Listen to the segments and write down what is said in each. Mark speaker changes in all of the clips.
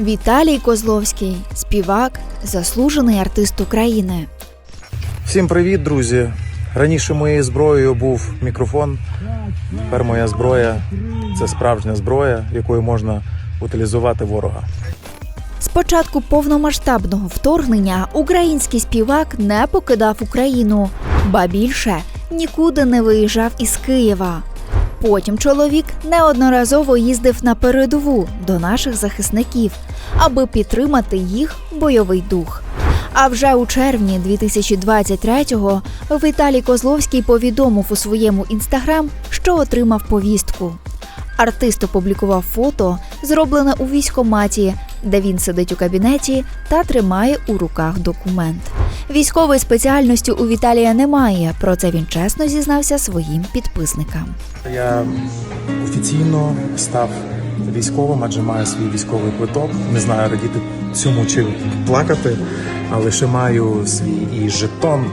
Speaker 1: Віталій Козловський, співак, заслужений артист України.
Speaker 2: Всім привіт, друзі! Раніше моєю зброєю був мікрофон. Тепер моя зброя це справжня зброя, якою можна утилізувати ворога.
Speaker 1: З початку повномасштабного вторгнення український співак не покидав Україну, ба більше нікуди не виїжджав із Києва. Потім чоловік неодноразово їздив на передову до наших захисників, аби підтримати їх бойовий дух. А вже у червні 2023-го Віталій Козловський повідомив у своєму інстаграм, що отримав повістку. Артист опублікував фото, зроблене у військкоматі, де він сидить у кабінеті та тримає у руках документ. Військової спеціальності у Віталія немає. Про це він чесно зізнався своїм підписникам.
Speaker 2: Я офіційно став військовим, адже маю свій військовий квиток. Не знаю радіти цьому чи плакати, але ще маю свій і жетон,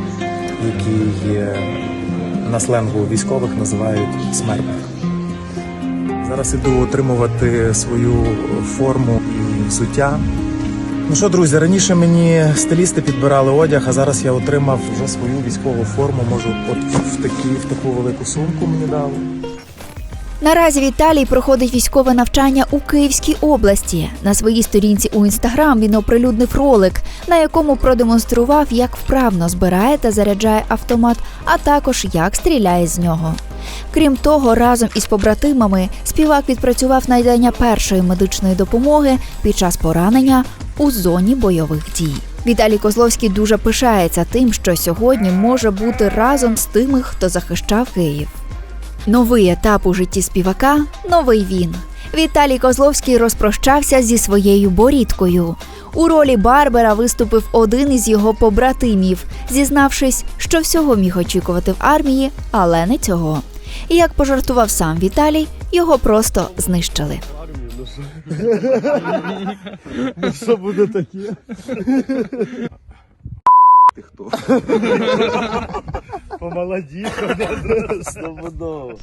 Speaker 2: який на сленгу військових називають смертник. Зараз іду отримувати свою форму і взуття. Ну що, друзі, раніше мені стилісти підбирали одяг, а зараз я отримав вже свою військову форму. Можу, от в такі, в таку велику сумку мені дали.
Speaker 1: Наразі Віталій проходить військове навчання у Київській області. На своїй сторінці у інстаграм він оприлюднив ролик, на якому продемонстрував, як вправно збирає та заряджає автомат, а також як стріляє з нього. Крім того, разом із побратимами співак відпрацював надання першої медичної допомоги під час поранення у зоні бойових дій. Віталій Козловський дуже пишається тим, що сьогодні може бути разом з тими, хто захищав Київ. Новий етап у житті співака новий він. Віталій Козловський розпрощався зі своєю борідкою. У ролі Барбера виступив один із його побратимів, зізнавшись, що всього міг очікувати в армії, але не цього. І як пожартував сам Віталій, його просто знищили.
Speaker 3: Що буде таке?
Speaker 4: Ти хто?
Speaker 3: Помолодів, стопудово.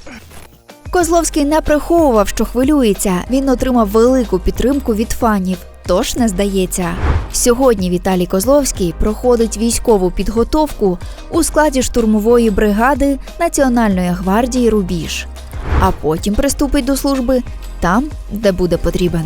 Speaker 1: Козловський не приховував, що хвилюється. Він отримав велику підтримку від фанів. Тож не здається. Сьогодні Віталій Козловський проходить військову підготовку у складі штурмової бригади Національної гвардії Рубіж, а потім приступить до служби там, де буде потрібен.